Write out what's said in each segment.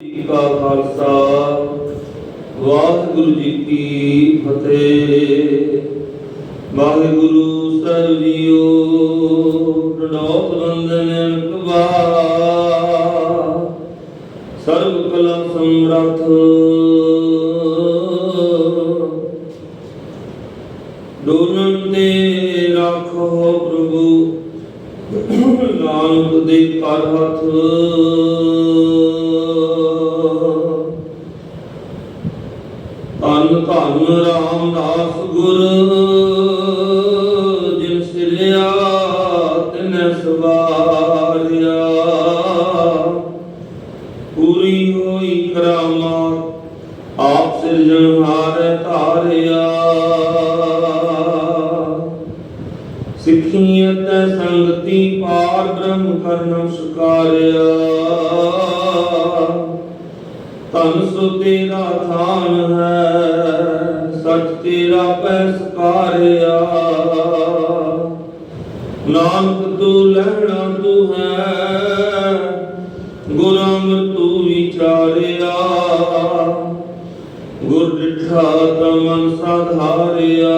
ਜੀ ਕਾ ਖਾਲਸਾ, ਵਾਹਿਗੁਰੂ ਜੀ ਕੀ ਫਤਿਹ। ਵਾਹਿਗੁਰੂ ਸਾਹਿਬ ਜੀਓ ਰਣੌਤ ਬੰਦਨ ਅਨਕਵਾ ਸਰਬ ਕਲਾ ਸਮਰੱਥ। ਡੋਲਨ ਤੇ ਰੱਖੋ ਪ੍ਰਭੂ, ਨਾਨਕ ਦੇ ਕਰ ਹੱਥ। ਧੰਨ ਰਾਮਦਾਸ ਗੁਰ, ਜਿਨ ਸਿਰਿਆ ਤਿਨੈ ਸਵਾਰਿਆ। ਪੂਰੀ ਹੋਈ ਕਰਾਮਾਤ ਆਪ ਸਿਰਜਣਹਾਰ ਧਾਰਿਆ। ਸਿੱਖੀ ਅਤੇ ਸੰਗਤੀ ਪਾਰ ਬ੍ਰਹਮ ਕਰਨਮ ਸਕਾਰਿਆ। ਤਨ ਸੋ ਤੇਰਾ ਥਾਨ ਹੈ। ਸਚ ਤੇਰਾ ਪੈ ਸਕਾਰਿਆ ਨਾਨਕ ਤੂੰ ਲੈਣਾ ਤੂੰ ਹੈ, ਗੁਰ ਅੰਮ੍ਰਿਤ ਤੂੰ ਵਿਚਾਰਿਆ। ਗੁਰ ਡਿਠਾ ਤਮਨ ਸਾਧਾਰਿਆ।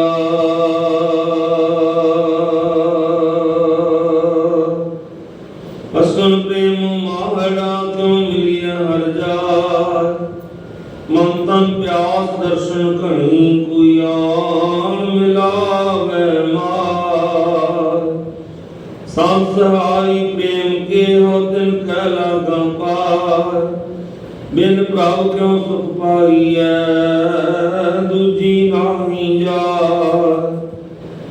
ਅਸਨ ਪ੍ਰੇਮ ਮਾਹੜਾ ਕਿਉ ਮਿਲਿਆ ਹਰ ਜਾਰ ਪਿਆਸ ਦਰਸ਼ਨ ਘਣੀ ਕੋਈ ਆਨ ਮਿਲਾਵੇ ਮਾਰ। ਸੰਤ ਸਹਾਈ ਪ੍ਰੇਮ ਕੇ ਹੋ ਤਿਨ ਕੈ ਲਾਗਾ ਪਾਰ। ਬਿਨ ਪ੍ਰਭ ਕਿਉ ਸੁਖ ਪਾਈਐ, ਦੂਜੀ ਨਾਹੀ ਜਾਰ।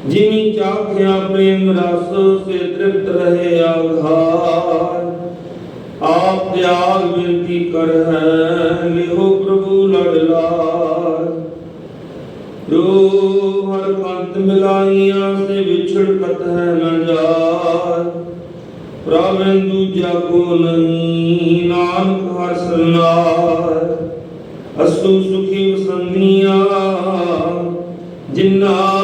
ਜਿਨੀ ਚਾਖਿਆ ਪ੍ਰੇਮ ਰਸ, ਸੇ ਤ੍ਰਿਪਤ ਰਹੇ ਆਘਾਰ ਆਪ ਤਿਆਗ ਬੇਨਤੀ ਕਰ ਹੈ ਲਿਹੋ ਪ੍ਰਭੂ ਲੜ ਲਾਰ। ਜੋ ਹਰ ਕੰਤ ਮਿਲਾਈਆਂ, ਸੇ ਵਿਛੜ ਕਤ ਹੈ ਨ ਜਾਰ। ਪ੍ਰਭ ਦੂਜਾ ਕੋ ਨਹੀਂ, ਨਾਨਕ ਹਰ ਸਰਨਾਰ। ਅਸੂ ਸੁਖੀ ਵਸੰਦੀਆਂ ਜਿਨਾ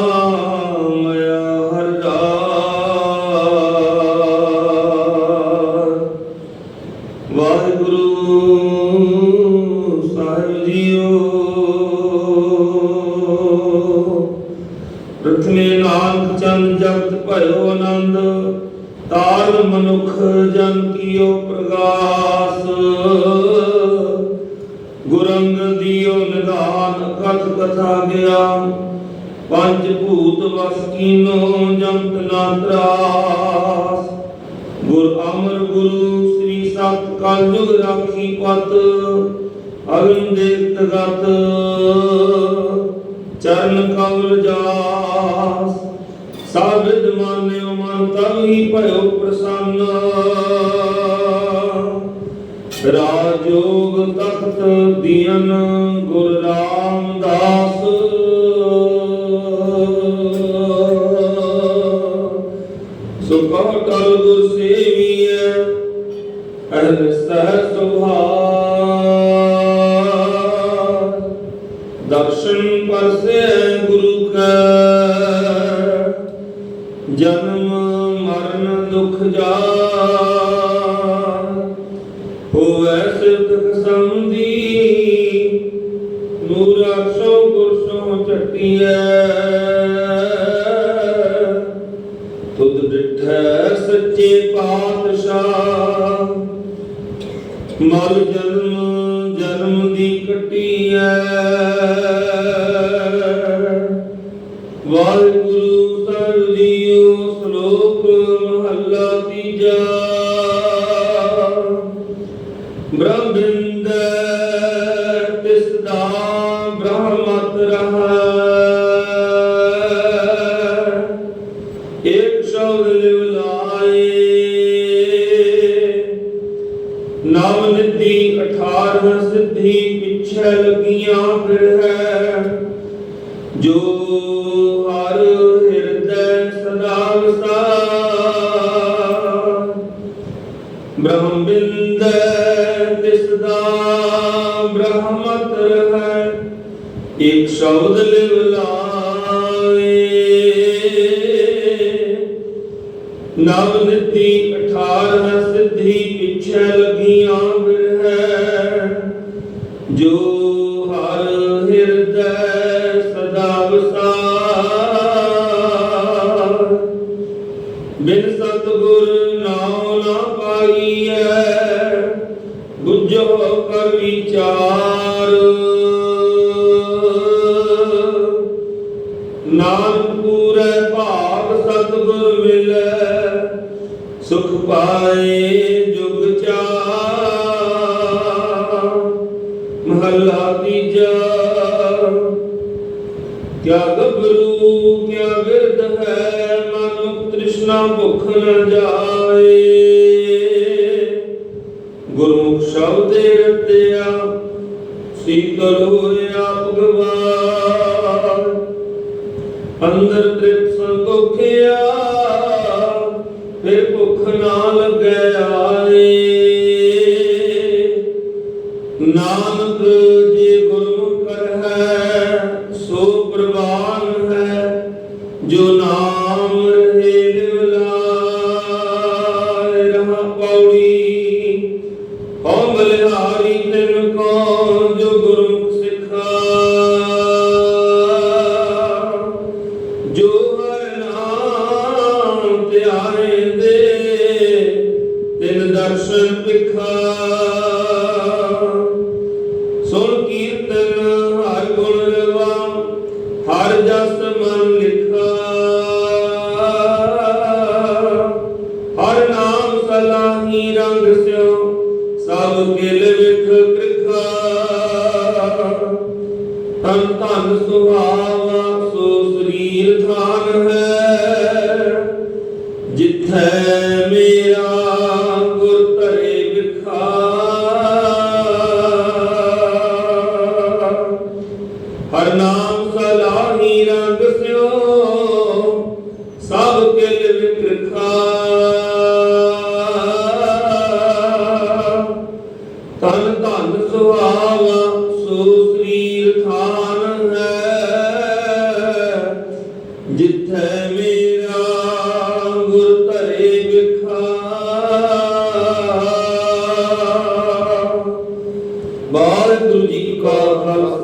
ਚੰਦ ਜਗਤ ਭਇਓ ਆਨੰਦ, ਤਾਰਨ ਮਨੁਖ ਜਨ ਕੀਓ ਪ੍ਰਗਾਸ। ਗੁਰੰਗ ਦਿਓ ਨਿਧਾਨ, ਕਥ ਕਥਾ ਗਿਆਨ ਪੰਜ ਭੂਤ ਵਸ ਕੀਨੋ ਜੰਤ ਨਾ ਤਰਾਸ। ਗੁਰ ਅਮਰ ਗੁਰੂ ਸ੍ਰੀ ਸਤ ਕਲਯੁਗ ਰਾਖੀ ਪਤ ਅਗਨ ਦੇਵ ਤਗਤ, ਚਰਨ ਕਮਲ ਜਾ ਸਾਬਿਦ ਮਾਨਿਓ ਮਨ ਤਬ ਹੀ ਭਇਓ ਪ੍ਰਸੰਨ। ਰਾਜੋਗ ਤਖਤ ਦੀਨ ਗੁਰ ਰਾਮਦਾਸ। ਸੁਖਾ ਟਲ ਗੁਰ ਸੇਵੀਐ ਅਹਨ ਸਹਿ ਸੁਭਾਰ ਦਰਸ਼ਨ ਪਰਸੇ ਗੁਰੂ ਕੈ ਗੁਰਸੋਂ ਤੁਧ ਡਿਠੈ ਸੱਚੇ ਪਾਤਸ਼ਾਹ। ਮਲ ਜਨਮ ਜਨਮ ਦੀ ਕਟੀਐ। ਵਾਹਿਗੁਰੂ ਸਾਹਿਬ ਸ਼ਲੋਕ ਮਹੱਲਾ ਤੀਜਾ। ਬ੍ਰਹਮਿੰਦ ਤਿਸ ਦਾ ਬ੍ਰਹਮਤ ਰਹਾ। ਪਿਛੇ ਫਿਰ ਹੈ। ਜੋ ਹਰ ਹਿਰਦੈ ਸਦਾ ਵਸਾ ਬ੍ਰਹਮ ਬਿੰਦ ਤਿਸ ਬ੍ਰਹਮਤ ਰਹਿ। ਇੱਕ ਸ਼ਬਦ ਲਿਵ ਲਾਏ। ਨਵ ਨਿਤੀ 18 ਸਿੱਧੀ ਪਿੱਛੇ ਲੱਗੀਆਂ ਬਿਰਹਿ ਜੋ ਵਿਚਾਰ। ਨਾਨਕ ਪੂਰੈ ਭਾਗ ਸਤਗੁਰ ਮਿਲੈ, ਸੁਖ ਪਾਏ ਜੁਗ ਚਾਰ। ਮਹੱਲਾ ਤੀਜਾ ਕਿਆ ਗੱਭਰੂ ਕਿਆ ਵਿਰਧ ਹੈ, ਮਨ ਤ੍ਰਿਸ਼ਨਾ ਭੁੱਖ ਨ ਜਾਏ। ਸ਼ਬਦੇ ਰਤਿਆ ਸੀਤਲ ਹੋਇਆ ਭਗਵਾਨ ਅੰਦਰ ਤ੍ਰਿਪ ਸੰਤੋਖਿਆ ਫਿਰ ਭੁਖ ਨਾ ਲੱਗੈ ਆਏ, ਨਾਨਕ ਜੇ ਗੁਰਮੁਖ ਹੈ ਸੋ ਪ੍ਰਵਾਨ ਹੈ, ਜੋ ਨਾਮ ਰਹੇ ਨਿਵਲਾਇ ਰਹਾ ਪੌੜੀ। ਹਉ ਬਲਿਹਾਰੀ ਤਿਨ ਕੋ ਜੋ ਗੁਰਮੁਖ ਦਰਸ਼ਨ ਪਿਖਾ। ਸੁਣ ਕੀਰਤਨ ਹਰ ਗੁਣ ਰਵਾ, ਹਰ ਜਸ ਮਨ ਲਿਖਾ। ਹਰ ਨਾਮ ਸਲਾਹੀ ਰੰਗ ਸਿਓ ਸਭ ਗਿਲ ਵਿਖ ਕ੍ਰਿਖਾ ਤਨ ਧਨ ਸੁਹਾਵਾ ਸੋ ਸਰੀਰ ਥਾਨ ਹੈ। ਜਿੱਥੈ ਮੇਰਾ ਵਾਹਿਗੁਰੂ